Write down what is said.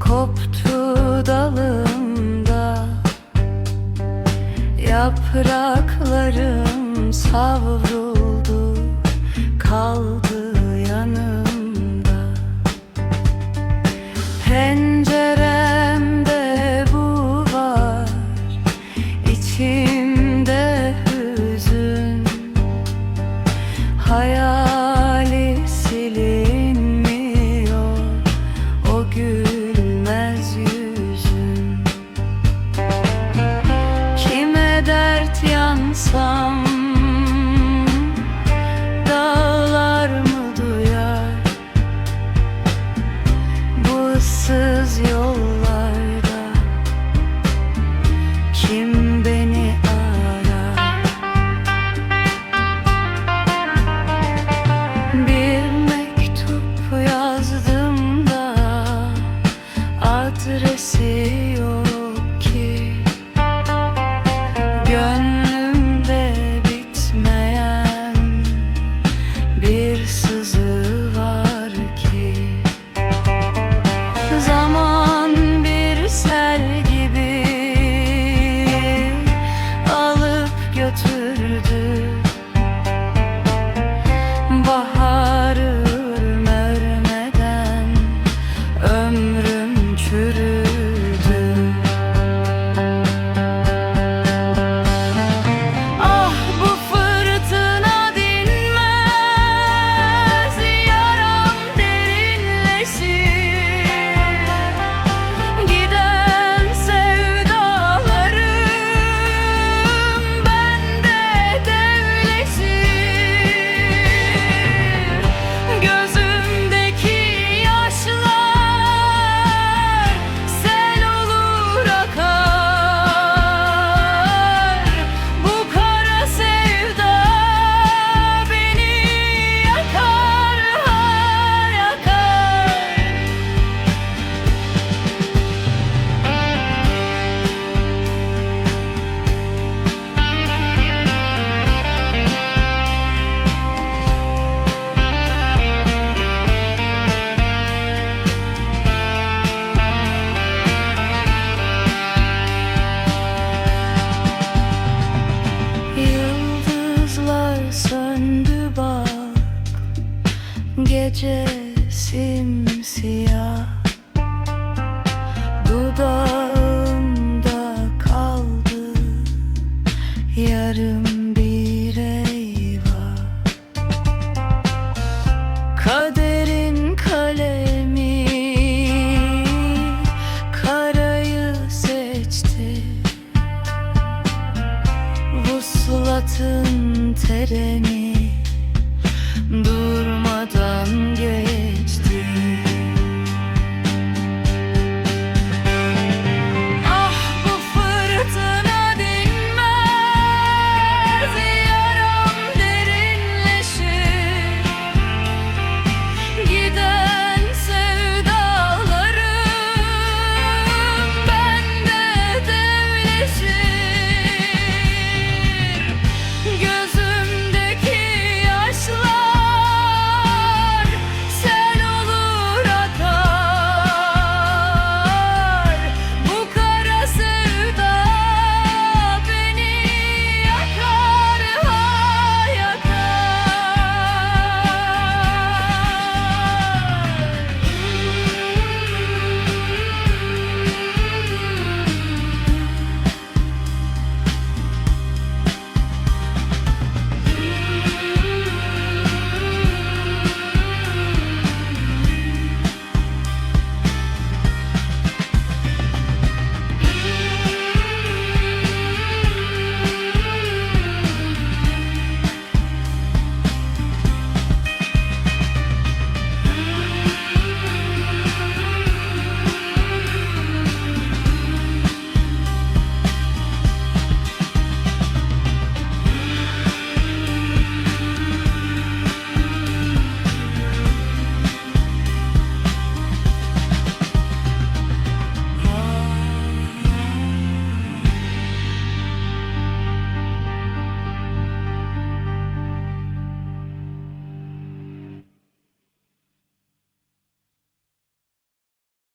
koptu dalımda. Yapraklarım savruldu. Kaldı yanımda. Penceremde bu var. İçim Adresi yok ki? Gönlümde bitmeyen bir sızı var ki? Zaman bir sel gibi alıp götürdü gece simsiyah. Dudağımda kaldı yarım bir eyvah. Kaderin kalemi karayı seçti. Vuslatın tereni durmadan and